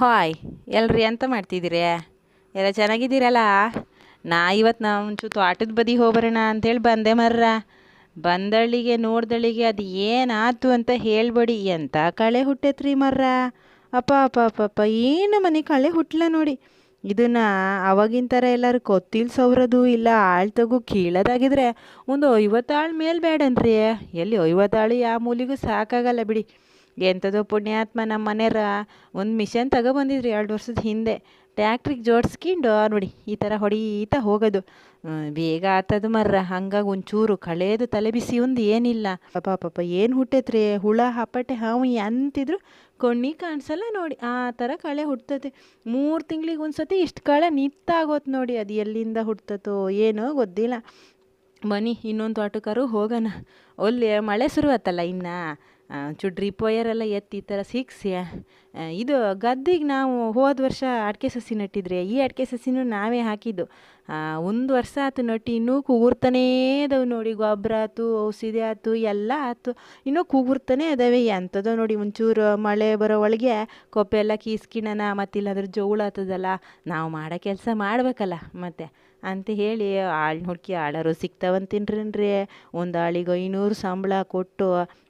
Hi, ಎಲ್ರಿ ಎಂತ ಮಾಡ್ತಿದ್ದೀರಿ? ಎಲ್ಲ ಚೆನ್ನಾಗಿದ್ದೀರಲ್ಲ? ನಾ ಇವತ್ತು ನಾ ಒಂಚೂರು ತೋಟದ ಬದಿ ಹೋಗ್ಬರೋಣ ಅಂಥೇಳಿ ಬಂದೆ ಮರ್ರ. ಬಂದಳಿಗೆ ನೋಡ್ದಳಿಗೆ ಅದು ಏನಾಯ್ತು ಅಂತ ಹೇಳ್ಬೇಡಿ. ಎಂಥ ಕಳೆ ಹುಟ್ಟೈತ್ರಿ ಮರ್ರ? ಅಪ್ಪ ಅಪ್ಪ ಅಪ್ಪ ಅಪ್ಪ, ಏನು ಮನೆ ಕಳೆ ಹುಟ್ಲ ನೋಡಿ. ಇದನ್ನು ಅವಾಗಿನ ಥರ ಎಲ್ಲರೂ ಕೊತ್ತಿಲ್ ಸೌರದು ಇಲ್ಲ ಆಳು ತಗು ಕೀಳೋದಾಗಿದ್ರೆ ಒಂದು ಐವತ್ತಾಳು ಮೇಲೆ ಬೇಡನ್ರಿ. ಎಲ್ಲಿ ಐವತ್ತಾಳು ಯಾವ ಮೂಲಿಗೂ ಸಾಕಾಗಲ್ಲ ಬಿಡಿ. ಎಂಥದೋ ಪುಣ್ಯಾತ್ಮ ನಮ್ಮ ಮನೆಯವ್ರ ಒಂದು ಮಿಷನ್ ತಗೊಬಂದಿದ್ರು ಎರಡು ವರ್ಷದ ಹಿಂದೆ. ಟ್ಯಾಕ್ಟ್ರಿಗೆ ಜೋಡಿಸ್ಕೊಂಡು, ನೋಡಿ, ಈ ಥರ ಹೊಡೀತಾ ಹೋಗೋದು. ಬೇಗ ಆತದು ಮರ್ರ. ಹಂಗಾಗಿ ಒಂಚೂರು ಕಳೆದು ತಲೆ ಬಿಸಿ ಒಂದು ಏನಿಲ್ಲ. ಪಾಪ ಪಾಪ ಏನು ಹುಟ್ಟೈತ್ರಿ? ಹುಳ ಹಪ್ಪಟೆ ಹಾವು ಅಂತಿದ್ರು ಕೊಣ್ಣಿ ಕಾಣಿಸಲ್ಲ ನೋಡಿ. ಆ ಥರ ಕಳೆ ಹುಟ್ಟತೈತೆ. ಮೂರು ತಿಂಗಳಿಗೆ ಒಂದು ಸತಿ ಇಷ್ಟು ಕಳೆ ನಿತ್ತಾಗೋತ್ ನೋಡಿ, ಅದು ಎಲ್ಲಿಂದ ಹುಟ್ಟತೋ ಏನೋ ಗೊತ್ತಿಲ್ಲ. ಬನ್ನಿ, ಇನ್ನೊಂದು ತೋಟಕ್ಕಾರು ಹೋಗೋಣ. ಒಲ್ಲಿ ಮಳೆ ಶುರುವತ್ತಲ್ಲ ಇನ್ನು. ಚೂರು ಡ್ರಿಪ್ ವಯರೆಲ್ಲ ಎತ್ತಿ ಈ ಥರ ಸಿಕ್ಸಿ ಇದು ಗದ್ದೆಗೆ ನಾವು ಹೋದ ವರ್ಷ ಅಡಿಕೆ ಸಸಿ ನಟ್ಟಿದ್ರೆ, ಈ ಅಡಿಕೆ ಸಸಿನೂ ನಾವೇ ಹಾಕಿದ್ದು. ಒಂದು ವರ್ಷ ಆಯ್ತು ನಟ್ಟಿ, ಇನ್ನೂ ಕೂಗುರ್ತಾನೇ ಇದಾವೆ ನೋಡಿ ಗೊಬ್ಬರ ಆಯ್ತು ಔಷಧಿ ಆಯ್ತು ಎಲ್ಲ ಆಯ್ತು ಇನ್ನೂ ಕೂಗುರ್ತಾನೆ ಅದಾವೆ ಎಂಥದೋ ನೋಡಿ ಒಂಚೂರು ಮಳೆ ಬರೋ ಒಳಗೆ ಕೊಪ್ಪೆ ಎಲ್ಲ ಕೀಸ್ಕಿಣನ, ಮತ್ತಿಲ್ಲಾಂದ್ರೆ ಜೋಳ ಆತದಲ್ಲ, ನಾವು ಮಾಡೋ ಕೆಲಸ ಮಾಡಬೇಕಲ್ಲ ಮತ್ತೆ. ಅಂತ ಹೇಳಿ ಆಳ್ನ ಹುಡುಕಿ, ಆಳರು ಸಿಗ್ತಾವಂತೀನ್ರಿ ಒಂದು ಆಳಿಗೆ ಐನೂರು ಸಂಬಳ ಕೊಟ್ಟು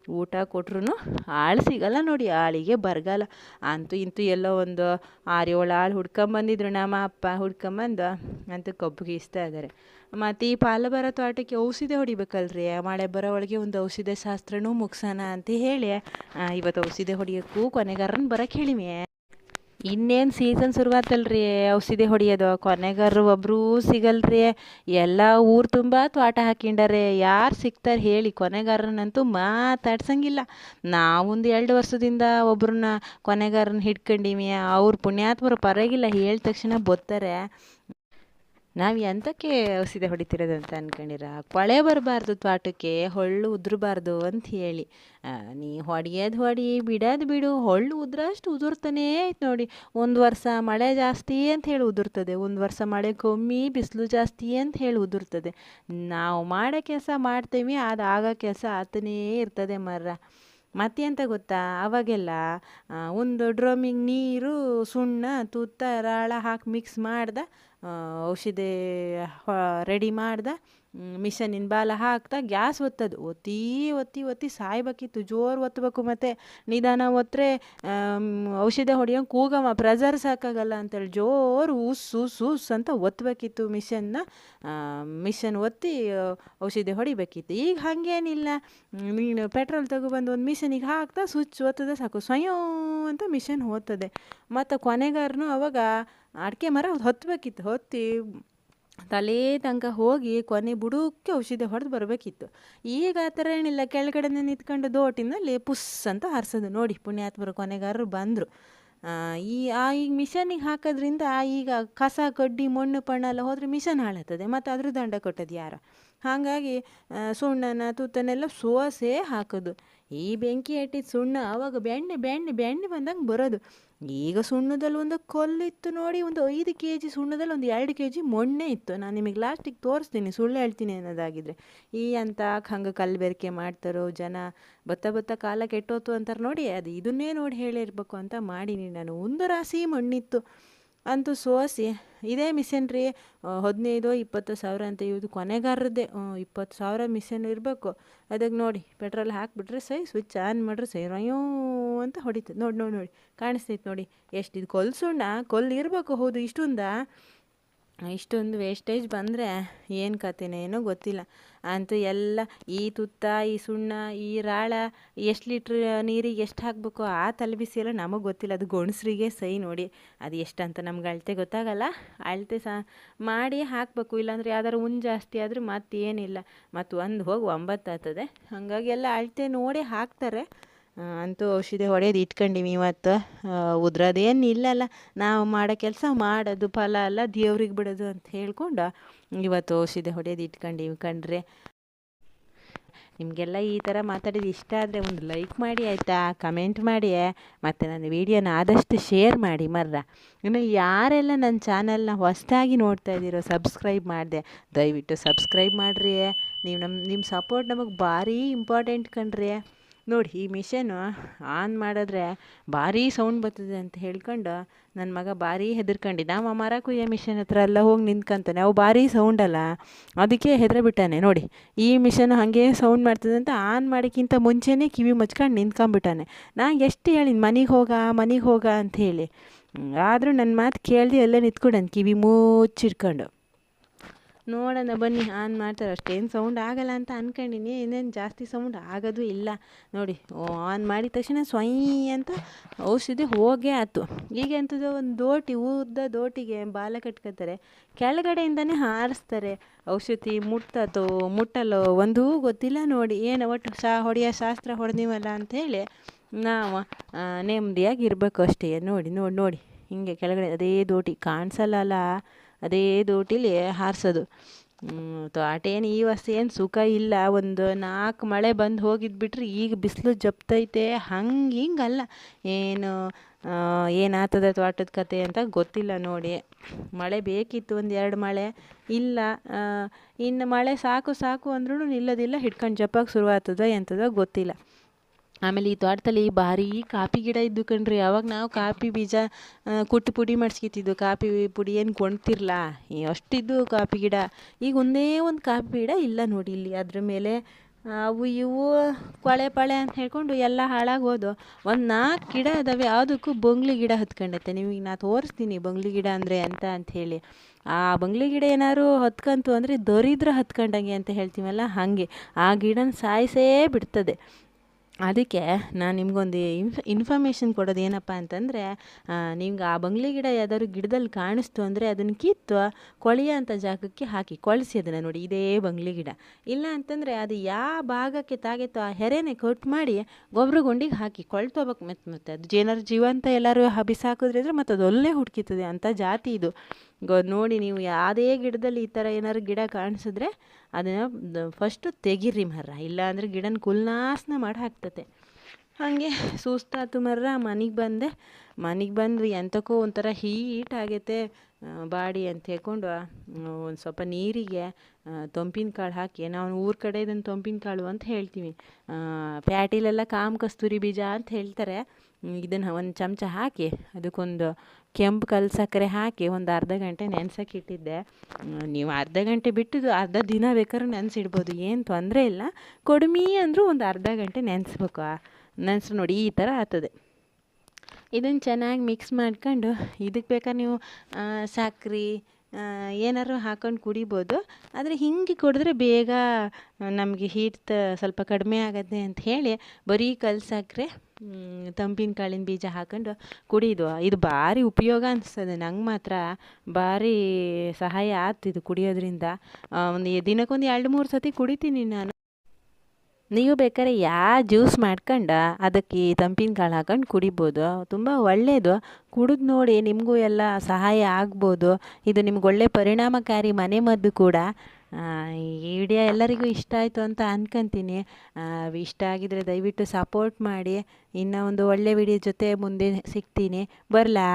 ಊಟ ಕೊಟ್ರೂ ಆಳು ಸಿಗಲ್ಲ ನೋಡಿ, ಆಳಿಗೆ ಬರಗಾಲ ಅಂತೂ ಇಂತೂ ಎಲ್ಲೋ ಒಂದು ಆರು ಏಳು ಆಳು ಹುಡ್ಕೊಂಬಂದಿದ್ರು ನಮ್ಮ ಅಪ್ಪ, ಹುಡ್ಕೊಂಬಂದು ಅಂತ ಕಬ್ಬು ಗೀಸ್ತಾ ಇದ್ದಾರೆ ಮತ್ತು ಈ ಪಾಲು ಬರೋ ತೋಟಕ್ಕೆ ಔಷಧಿ ಹೊಡಿಬೇಕಲ್ರಿ? ಮಳೆ ಬರೋ ಒಳಗೆ ಒಂದು ಔಷಧಿ ಶಾಸ್ತ್ರನೂ ಮುಗ್ಸೋಣ ಅಂತ ಹೇಳಿ ಇವತ್ತು ಔಷಧಿ ಹೊಡಿಯೋಕ್ಕೂ ಕೊನೆಗಾರನ ಬರೋಕ್ಕೆ ಹೇಳಿಮೆ ಇನ್ನೇನು ಸೀಸನ್ ಶುರುವಾತಲ್ರಿ? ಔಷಧಿ ಹೊಡಿಯೋದು, ಕೊನೆಗಾರರು ಒಬ್ಬರೂ ಸಿಗಲ್ರಿ. ಎಲ್ಲ ಊರು ತುಂಬ ತ್ವಾಟ ಹಾಕಿಂಡಾರೆ. ಯಾರು ಸಿಗ್ತಾರೆ ಹೇಳಿ ಕೊನೆಗಾರನಂತೂ ಮಾತಾಡ್ಸಂಗಿಲ್ಲ. ನಾವೊಂದು ಎರಡು ವರ್ಷದಿಂದ ಒಬ್ರನ್ನ ಕೊನೆಗಾರನ ಹಿಡ್ಕೊಂಡಿವಿ. ಅವ್ರ ಪುಣ್ಯಾತ್ಮರು ಪರವಾಗಿಲ್ಲ. ಹೇಳಿದ ತಕ್ಷಣ ಬರ್ತಾರೆ ನಾವು ಎಂತಕ್ಕೆ ಔಷಧಿ ಹೊಡಿತಿರೋದು ಅಂತ ಅನ್ಕೊಂಡಿರ? ಕೊಳೆ ಬರಬಾರ್ದು ತ್ವಾಟಕ್ಕೆ ಹೊಳ್ಳು ಉದುರಬಾರ್ದು ಅಂತ ಹೇಳಿ. ನೀ ಹೊಡಿಯೋದು ಹೊಡಿ, ಬಿಡೋದು ಬಿಡು, ಹೊಳ್ಳು ಉದ್ರಷ್ಟು ಉದುರ್ತಾನೇ ಐತೆ ನೋಡಿ. ಒಂದು ವರ್ಷ ಮಳೆ ಜಾಸ್ತಿ ಅಂತ ಹೇಳಿ ಉದುರ್ತದೆ, ಒಂದು ವರ್ಷ ಮಳೆ ಕಮ್ಮಿ, ಬಿಸಿಲು ಜಾಸ್ತಿ ಅಂತ ಹೇಳಿ ಉದುರ್ತದೆ. ನಾವು ಮಾಡೋ ಕೆಲಸ ಮಾಡ್ತೀವಿ ಅದು ಆಗೋ ಕೆಲಸ ಆತನೇ ಇರ್ತದೆ ಮರ್ರ. ಮತ್ತೆಂತ ಗೊತ್ತಾ? ಅವಾಗೆಲ್ಲ ಒಂದು ಡ್ರಮ್ಮಿಗೆ ನೀರು, ಸುಣ್ಣ, ತುತ್ತ, ರಾಳ ಹಾಕಿ ಮಿಕ್ಸ್ ಮಾಡ್ದೆ ಔಷಧಿ ರೆಡಿ ಮಾಡ್ದೆ. ಮಿಷನಿನ ಬಾಲ ಹಾಕ್ತಾ ಗ್ಯಾಸ್ ಒತ್ತದು. ಒತ್ತಿ ಒತ್ತಿ ಒತ್ತಿ ಸಾಯ್ಬೇಕಿತ್ತು. ಜೋರು ಒತ್ತಬೇಕು ಮತ್ತು ನಿಧಾನ ಒತ್ತರೆ ಔಷಧ ಹೊಡಿಯೋಂಗೆ ಕೂಗಮ್ಮ ಪ್ರೆಜರ್ ಸಾಕಾಗಲ್ಲ ಅಂತೇಳಿ ಜೋರು ಉಸ್ ಉಸ್ ಉಸ್ ಅಂತ ಒತ್ತಬೇಕಿತ್ತು ಮಿಷನ್ನ. ಮಿಷನ್ ಒತ್ತಿ ಔಷಧಿ ಹೊಡಿಬೇಕಿತ್ತು. ಈಗ ಹಾಗೇನಿಲ್ಲ. ನೀನು ಪೆಟ್ರೋಲ್ ತಗೊಬಂದು ಒಂದು ಮಿಷನಿಗೆ ಹಾಕ್ತಾ ಸ್ವಿಚ್ ಒತ್ತದೆ ಸಾಕು. ಸ್ವಯಂ ಅಂತ ಮಿಷನ್ ಹೊತ್ತದೆ ಮತ್ತು ಕೊನೆಗಾರನು ಅವಾಗ ಅಡಿಕೆ ಮರ ಹೊತ್ತಬೇಕಿತ್ತು ಹೊತ್ತಿ ತಲೆ ತನಕ ಹೋಗಿ ಕೊನೆ ಬುಡಕ್ಕೆ ಔಷಧಿ ಹೊಡೆದು ಬರಬೇಕಿತ್ತು. ಈಗ ಆ ಥರ ಏನಿಲ್ಲ, ಕೆಳಗಡೆನೇ ನಿಂತ್ಕೊಂಡು ದೋಟಿನಲ್ಲಿ ಪುಸ್ ಅಂತ ಹಾರಿಸೋದು. ನೋಡಿ, ಪುಣ್ಯಾತ್ಮರು, ಕೊನೆಗಾರರು ಬಂದರು. ಈ, ಆ ಈಗ ಮಿಷನಿಗೆ ಹಾಕೋದ್ರಿಂದ ಈಗ ಕಸ, ಕಡ್ಡಿ, ಮಣ್ಣು ಪಣ್ಣೆಲ್ಲ ಹೋದರೆ ಮಿಷನ್ ಹಾಳತ್ತದೆ ಮತ್ತು ಅದ್ರ ದಂಡ ಕೊಟ್ಟದ್ದು ಯಾರು? ಹಾಗಾಗಿ ಸುಣ್ಣನ, ತುತ್ತನೆಲ್ಲ ಸೋಸೆ ಹಾಕೋದು. ಈ ಬೆಂಕಿ ಹಟ್ಟಿದ ಸುಣ್ಣ ಆವಾಗ ಬೆಣ್ಣೆ ಬೆಣ್ಣೆ ಬೆಣ್ಣೆ ಬಂದಂಗೆ ಬರೋದು. ಈಗ ಸುಣ್ಣದಲ್ಲಿ ಒಂದು ಕೊಲ್ಲಿತ್ತು ನೋಡಿ, ಒಂದು ಐದು ಕೆ ಜಿ ಸುಣ್ಣದಲ್ಲಿ ಒಂದು ಎರಡು ಕೆ ಜಿ ಮೊನ್ನೆ ಇತ್ತು. ನಾನು ನಿಮಗೆ ಲಾಸ್ಟಿಗೆ ತೋರಿಸ್ತೀನಿ, ಸುಳ್ಳು ಹೇಳ್ತೀನಿ ಅನ್ನೋದಾಗಿದ್ರೆ. ಈ ಅಂತ ಹಂಗೆ ಕಲ್ಬೆರಕೆ ಮಾಡ್ತಾರೋ ಜನ, ಬತ್ತ ಬತ್ತ ಕಾಲ ಕೆಟ್ಟೋತು ಅಂತಾರೆ ನೋಡಿ, ಅದು ಇದನ್ನೇ ನೋಡಿ ಹೇಳಿರ್ಬೇಕು ಅಂತ ಮಾಡೀನಿ ನಾನು. ಒಂದು ರಾಶಿ ಮಣ್ಣಿತ್ತು. ಅಂತೂ ಸೋಸಿ. ಇದೇ ಮಿಷನ್ ರೀ ಹದಿನೈದು, ಇಪ್ಪತ್ತು ಸಾವಿರ ಅಂತ ಇವ್ದು ಕೊನೆಗಾರರದ್ದೇ ಇಪ್ಪತ್ತು ಸಾವಿರ ಮಿಷನ್ ಇರಬೇಕು. ಅದಕ್ಕೆ ನೋಡಿ, ಪೆಟ್ರೋಲ್ ಹಾಕಿಬಿಟ್ರೆ ಸೈ, ಸ್ವಿಚ್ ಆನ್ ಮಾಡ್ರೆ ಸೈ, ರಯೋ ಅಂತ ಹೊಡಿತು ನೋಡಿ ನೋಡಿ ನೋಡಿ, ಕಾಣಿಸ್ತೈತೆ ನೋಡಿ. ಎಷ್ಟು ಇದು ಕೊಲ್ಸುಣ್ಣ ಕೊಲ್ ಇರಬೇಕು ಹೌದು ಇಷ್ಟೊಂದಾ? ಇಷ್ಟೊಂದು ವೇಸ್ಟೇಜ್ ಬಂದರೆ ಏನು ಕತೆನೋ ಏನೋ ಗೊತ್ತಿಲ್ಲ. ಅಂತೂ ಎಲ್ಲ ಈ ತುತ್ತ, ಈ ಸುಣ್ಣ, ಈ ರಾಳ ಎಷ್ಟು ಲೀಟ್ರ್ ನೀರಿಗೆ ಎಷ್ಟು ಹಾಕಬೇಕು ಆ ಎಲ್ಲ ನಮಗೆ ಗೊತ್ತಿಲ್ಲ. ಅದು ಗೊಣಸರಿಗೆ ಸೈ ನೋಡಿ ಅದು ಎಷ್ಟು ಅಂತ ನಮ್ಗೆ ಅಳತೆ ಗೊತ್ತಾಗಲ್ಲ. ಅಳತೆ ಸಹ ಮಾಡಿ ಹಾಕಬೇಕು. ಇಲ್ಲಾಂದರೆ ಯಾವ್ದಾದ್ರು ಉನ್ ಜಾಸ್ತಿ ಆದರೆ ಮತ್ತೇನಿಲ್ಲ. ಮತ್ತು ಒಂದು ಹೋಗಿ ಒಂಬತ್ತು ಆಗ್ತದೆ. ಹಾಗಾಗಿ ಎಲ್ಲ ಅಳತೆ ನೋಡಿ ಹಾಕ್ತಾರೆ. ಅಂತೂ ಔಷಧಿ ಹೊಡೆಯೋದು ಇಟ್ಕೊಂಡಿವಿ ಇವತ್ತು. ಉದ್ರದೇನು ಇಲ್ಲಲ್ಲ. ನಾವು ಮಾಡೋ ಕೆಲಸ ಮಾಡೋದು ಫಲ ಅಲ್ಲ, ದೇವ್ರಿಗೆ ಬಿಡೋದು ಅಂತ ಹೇಳ್ಕೊಂಡು ಇವತ್ತು ಔಷಧಿ ಹೊಡೆಯೋದು ಇಟ್ಕೊಂಡಿವಿ ಕಂಡ್ರೆ ನಿಮಗೆಲ್ಲ ಈ ಥರ ಮಾತಾಡೋದು ಇಷ್ಟ ಆದರೆ ಒಂದು ಲೈಕ್ ಮಾಡಿ ಆಯಿತಾ? ಕಮೆಂಟ್ ಮಾಡಿ. ಮತ್ತು ನನ್ನ ವೀಡಿಯೋನ ಆದಷ್ಟು ಶೇರ್ ಮಾಡಿ ಮರ್ರ. ಇನ್ನು ಯಾರೆಲ್ಲ ನನ್ನ ಚಾನಲ್ನ ಹೊಸದಾಗಿ ನೋಡ್ತಾ ಇದ್ದೀರೋ ಸಬ್ಸ್ಕ್ರೈಬ್ ಮಾಡಿದೆ, ದಯವಿಟ್ಟು ಸಬ್ಸ್ಕ್ರೈಬ್ ಮಾಡಿರಿ. ನೀವು ನಮ್ಮ, ನಿಮ್ಮ ಸಪೋರ್ಟ್ ನಮಗೆ ಭಾರಿ ಇಂಪಾರ್ಟೆಂಟ್ ಕಣ್ರಿ. ನೋಡಿ ಈ ಮಿಷನ್ ಆನ್ ಮಾಡಿದ್ರೆ ಭಾರಿ ಸೌಂಡ್ ಬರ್ತದೆ ಅಂತ ಹೇಳ್ಕೊಂಡು ನನ್ನ ಮಗ ಭಾರಿ ಹೆದರ್ಕೊಂಡಿದ್ದ ಅವ ಮರ ಕುಯ್ಯ ಮಿಷನ್ ಹತ್ರ ಎಲ್ಲ ಹೋಗಿ ನಿಂತ್ಕೊಂತಾನೆ, ಅವು ಭಾರಿ ಸೌಂಡ್ ಅಲ್ಲ, ಅದಕ್ಕೆ ಹೆದರ ಬಿಟ್ಟಾನೆ ನೋಡಿ, ಈ ಮಿಷನ್ ಹಾಗೆ ಸೌಂಡ್ ಮಾಡ್ತದೆ ಅಂತ ಆನ್ ಮಾಡೋಕ್ಕಿಂತ ಮುಂಚೆನೇ ಕಿವಿ ಮುಚ್ಕೊಂಡು ನಿಂತ್ಕೊಂಡ್ಬಿಟ್ಟಾನೆ. ನಾನು ಎಷ್ಟು ಹೇಳಿನಿ, ಮನೆಗೆ ಹೋಗ ಮನೆಗೆ ಹೋಗ ಅಂತ ಹೇಳಿ. ಆದರೂ ನನ್ನ ಮಾತು ಕೇಳ್ದು ಎಲ್ಲ ನಿಂತ್ಕೊಂಡಾನೆ ಕಿವಿ ಮುಚ್ಚಿಡ್ಕೊಂಡು ನೋಡೋಣ ಬನ್ನಿ, ಆನ್ ಮಾಡ್ತಾರೆ ಅಷ್ಟೇನು ಸೌಂಡ್ ಆಗಲ್ಲ ಅಂತ ಅಂದ್ಕೊಂಡಿನಿ ಇನ್ನೇನು ಜಾಸ್ತಿ ಸೌಂಡ್ ಆಗೋದು ಇಲ್ಲ. ನೋಡಿ ಆನ್ ಮಾಡಿದ ತಕ್ಷಣ ಸ್ವಯ್ ಅಂತ ಔಷಧಿ ಹೋಗೇ ಆಯ್ತು ಈಗ ಎಂಥದ್ದು ಒಂದು ದೋಟಿ, ಉದ್ದ ದೋಟಿಗೆ ಬಾಲ ಕಟ್ಕೋತಾರೆ. ಕೆಳಗಡೆಯಿಂದನೇ ಹಾರಿಸ್ತಾರೆ. ಔಷಧಿ ಮುಟ್ಟತೋ ಮುಟ್ಟಲ್ಲೋ, ಒಂದೂ ಗೊತ್ತಿಲ್ಲ ನೋಡಿ. ಏನು ಒಟ್ಟು ಶಾ, ಹೊಡೆಯೋ ಶಾಸ್ತ್ರ ಹೊಡೆದಿವಲ್ಲ ಅಂಥೇಳಿ ನಾವು ನೆಮ್ಮದಿಯಾಗಿ ಇರಬೇಕು ಅಷ್ಟೇ. ನೋಡಿ ನೋಡಿ ನೋಡಿ. ಹಿಂಗೆ ಕೆಳಗಡೆ ಅದೇ ದೋಟಿ ಕಾಣಿಸಲ್ಲ ಅದೇ ದೋಟಿಲಿ ಹಾರಿಸೋದು. ತೋಟೇನು ಈ ವರ್ಷ ಏನು ಸುಖ ಇಲ್ಲ. ಒಂದು ನಾಲ್ಕು ಮಳೆ ಬಂದು ಹೋಗಿದ್ದು ಬಿಟ್ರೆ ಈಗ ಬಿಸಿಲು ಜಪ್ತೈತೆ. ಹಂಗೆ ಹಿಂಗಲ್ಲ ಏನು ಏನಾಗ್ತದೆ ತೋಟದ ಕತೆ ಅಂತ ಗೊತ್ತಿಲ್ಲ ನೋಡಿ. ಮಳೆ ಬೇಕಿತ್ತು ಒಂದು ಎರಡು ಮಳೆ. ಇಲ್ಲ ಇನ್ನು ಮಳೆ ಸಾಕು ಸಾಕು ಅಂದ್ರೂ ನಿಲ್ಲೋದಿಲ್ಲ. ಹಿಡ್ಕೊಂಡು ಜಪ್ಪಾಗಿ ಶುರುವಾಗ್ತದೋ ಎಂಥದೋ ಗೊತ್ತಿಲ್ಲ. ಆಮೇಲೆ ಈ ತೋಟದಲ್ಲಿ ಭಾರಿ ಕಾಪಿ ಗಿಡ ಇದ್ದು ಕಣ್ರಿ. ಅವಾಗ ನಾವು ಕಾಪಿ ಬೀಜ ಕುಟ್ಟಿ ಪುಡಿ ಮಾಡಿಸ್ಕೊತಿದ್ವು ಕಾಪಿ ಪುಡಿ ಏನು ಕೊಂಡ್ತಿರ್ಲ? ಅಷ್ಟಿದ್ದು ಕಾಪಿ ಗಿಡ. ಈಗ ಒಂದೇ ಒಂದು ಕಾಪಿ ಗಿಡ ಇಲ್ಲ ನೋಡಿ ಇಲ್ಲಿ. ಅದ್ರ ಮೇಲೆ ಅವು ಇವು, ಕೊಳೆ ಪಳೆ ಅಂತ ಹೇಳ್ಕೊಂಡು ಎಲ್ಲ ಹಾಳಾಗಿ ಹೋದು ಒಂದು ನಾಲ್ಕು ಗಿಡ ಅದಾವೆ. ಯಾವುದಕ್ಕೂ ಬಂಗ್ಲಿ ಗಿಡ ಹತ್ಕೊಂಡೈತೆ ನಿಮಗೆ ನಾ ತೋರಿಸ್ತೀನಿ ಬಂಗ್ಲಿ ಗಿಡ ಅಂದರೆ ಅಂತ ಹೇಳಿ. ಆ ಬಂಗ್ಲಿ ಗಿಡ ಏನಾದ್ರು ಹತ್ಕಂತು ಅಂದರೆ ದರಿದ್ರ ಹತ್ಕೊಂಡಂಗೆ ಅಂತ ಹೇಳ್ತೀವಲ್ಲ, ಹಾಗೆ. ಆ ಗಿಡನ ಸಾಯಿಸೇ ಬಿಡ್ತದೆ. ಅದಕ್ಕೆ ನಾನು ನಿಮಗೊಂದು ಇನ್ಫ ಇನ್ಫಾರ್ಮೇಷನ್ ಕೊಡೋದು ಏನಪ್ಪ ಅಂತಂದರೆ ನಿಮ್ಗೆ ಆ ಬಂಗ್ಲೆ ಗಿಡ ಯಾವ್ದಾದ್ರು ಗಿಡದಲ್ಲಿ ಕಾಣಿಸ್ತು ಅಂದರೆ ಅದನ್ನು ಕಿತ್ತು ಕೊಳೆಯ ಅಂಥ ಜಾಗಕ್ಕೆ ಹಾಕಿ, ಕೊಳೆಸಿ ಅದನ್ನು ನೋಡಿ, ಇದೇ ಬಂಗ್ಲೆ ಗಿಡ. ಇಲ್ಲ ಅಂತಂದರೆ ಅದು ಯಾವ ಭಾಗಕ್ಕೆ ತಾಗಿತ್ತೋ ಆ ಹೆರೆನೆ ಕಟ್ ಮಾಡಿ ಗೊಬ್ಬರ ಗುಂಡಿಗೆ ಹಾಕಿ ಕೊಳ್ತೋಬೇಕು ಮತ್ತೆ ಮತ್ತೆ ಅದು ಏನಾದ್ರು ಜೀವಂತ ಎಲ್ಲರೂ ಬಿಸಾಕಿದ್ರೆ ಮತ್ತು ಅದು ಒಳ್ಳೆ ಹುಡ್ಕಿತದೆ ಅಂಥ ಜಾತಿ ಇದು. ಗೊ, ನೋಡಿ ನೀವು ಯಾವುದೇ ಗಿಡದಲ್ಲಿ ಈ ಥರ ಏನಾದ್ರು ಗಿಡ ಕಾಣಿಸಿದ್ರೆ ಅದನ್ನು ಫಸ್ಟು ತೆಗೀರಿ ಮರ ಇಲ್ಲಾಂದರೆ ಗಿಡನ ಕುಲ್ನಾಸ್ನ ಮಾಡಿ ಹಾಕ್ತತೆ. ಹಾಗೆ ಸುಸ್ತಾತು ಮರ್ರೆ ಮನೆಗೆ ಬಂದೆ. ಮನೆಗೆ ಬಂದು ಎಂತಕ್ಕೋ ಒಂಥರ ಹೀಟ್ ಆಗೈತೆ. ಬಾಡಿ ಅಂತ ಹೇಳ್ಕೊಂಡು ಒಂದು ಸ್ವಲ್ಪ ನೀರಿಗೆ ತೊಂಪಿನ ಕಾಳು ಹಾಕಿ ನಾವು ಊರ ಕಡೆ ಇದನ್ನು ತೊಂಪಿನ ಕಾಳು ಅಂತ ಹೇಳ್ತೀವಿ. ಪ್ಯಾಟಿಲೆಲ್ಲ ಕಾಮ ಕಸ್ತೂರಿ ಬೀಜ ಅಂತ ಹೇಳ್ತಾರೆ. ಇದನ್ನು ಒಂದು ಚಮಚ ಹಾಕಿ, ಅದಕ್ಕೊಂದು ಕೆಂಪು ಕಲ್ ಸಕ್ಕರೆ ಹಾಕಿ ಒಂದು ಅರ್ಧ ಗಂಟೆ ನೆನ್ಸಕ್ಕೆ ಇಟ್ಟಿದ್ದೆ. ನೀವು ಅರ್ಧ ಗಂಟೆ ಬಿಟ್ಟು ಅರ್ಧ ದಿನ ಬೇಕಾದ್ರೂ ನೆನೆಸಿಡ್ಬೋದು. ಏನು ತೊಂದರೆ ಇಲ್ಲ. ಕಡಿಮೆ ಅಂದರೂ ಒಂದು ಅರ್ಧ ಗಂಟೆ ನೆನೆಸ್ಬೇಕು. ನೆನೆಸ್ರು ನೋಡಿ ಈ ಥರ ಆಗ್ತದೆ. ಇದನ್ನು ಚೆನ್ನಾಗಿ ಮಿಕ್ಸ್ ಮಾಡ್ಕೊಂಡು ಇದಕ್ಕೆ ಬೇಕಾದ್ರೆ ನೀವು ಸಕ್ರೆ ಏನಾದ್ರು ಹಾಕೊಂಡು ಕುಡಿಬೋದು. ಆದರೆ ಹಿಂಗೆ ಕುಡಿದ್ರೆ ಬೇಗ ನಮಗೆ ಹೀಟ್ ಸ್ವಲ್ಪ ಕಡಿಮೆ ಆಗತ್ತೆ ಅಂತ ಹೇಳಿ ಬರೀ ಕಲ್ಸಾಕ್ರೆ ತಂಪಿನ ಕಾಳಿನ ಬೀಜ ಹಾಕೊಂಡು ಕುಡಿಯೋದು ಇದು ಭಾರಿ ಉಪಯೋಗ ಅನಿಸ್ತದೆ. ನಂಗೆ ಮಾತ್ರ ಭಾರಿ ಸಹಾಯ ಆಯ್ತು ಇದು ಕುಡಿಯೋದ್ರಿಂದ. ಒಂದು ದಿನಕ್ಕೊಂದು ಎರಡು ಮೂರು ಸತಿ ಕುಡಿತೀನಿ ನಾನು. ನೀವು ಬೇಕಾದ್ರೆ ಯಾವ ಜ್ಯೂಸ್ ಮಾಡ್ಕೊಂಡು ಅದಕ್ಕೆ ತಂಪಿನ ಕಾಳು ಹಾಕೊಂಡು ಕುಡಿಬೋದು. ತುಂಬ ಒಳ್ಳೆಯದು ಕುಡಿದು ನೋಡಿ ನಿಮಗೂ ಎಲ್ಲ ಸಹಾಯ ಆಗ್ಬೋದು. ಇದು ನಿಮ್ಗೆ ಒಳ್ಳೆ ಪರಿಣಾಮಕಾರಿ ಮನೆಮದ್ದು ಕೂಡ. ಈ ವಿಡಿಯೋ ಎಲ್ಲರಿಗೂ ಇಷ್ಟ ಆಯಿತು ಅಂತ ಅನ್ಕೊಂತೀನಿ. ಇಷ್ಟ ಆಗಿದರೆ ದಯವಿಟ್ಟು ಸಪೋರ್ಟ್ ಮಾಡಿ. ಇನ್ನೂ ಒಂದು ಒಳ್ಳೆ ವಿಡಿಯೋ ಜೊತೆ ಮುಂದೆ ಸಿಗ್ತೀನಿ. ಬರಲಾ?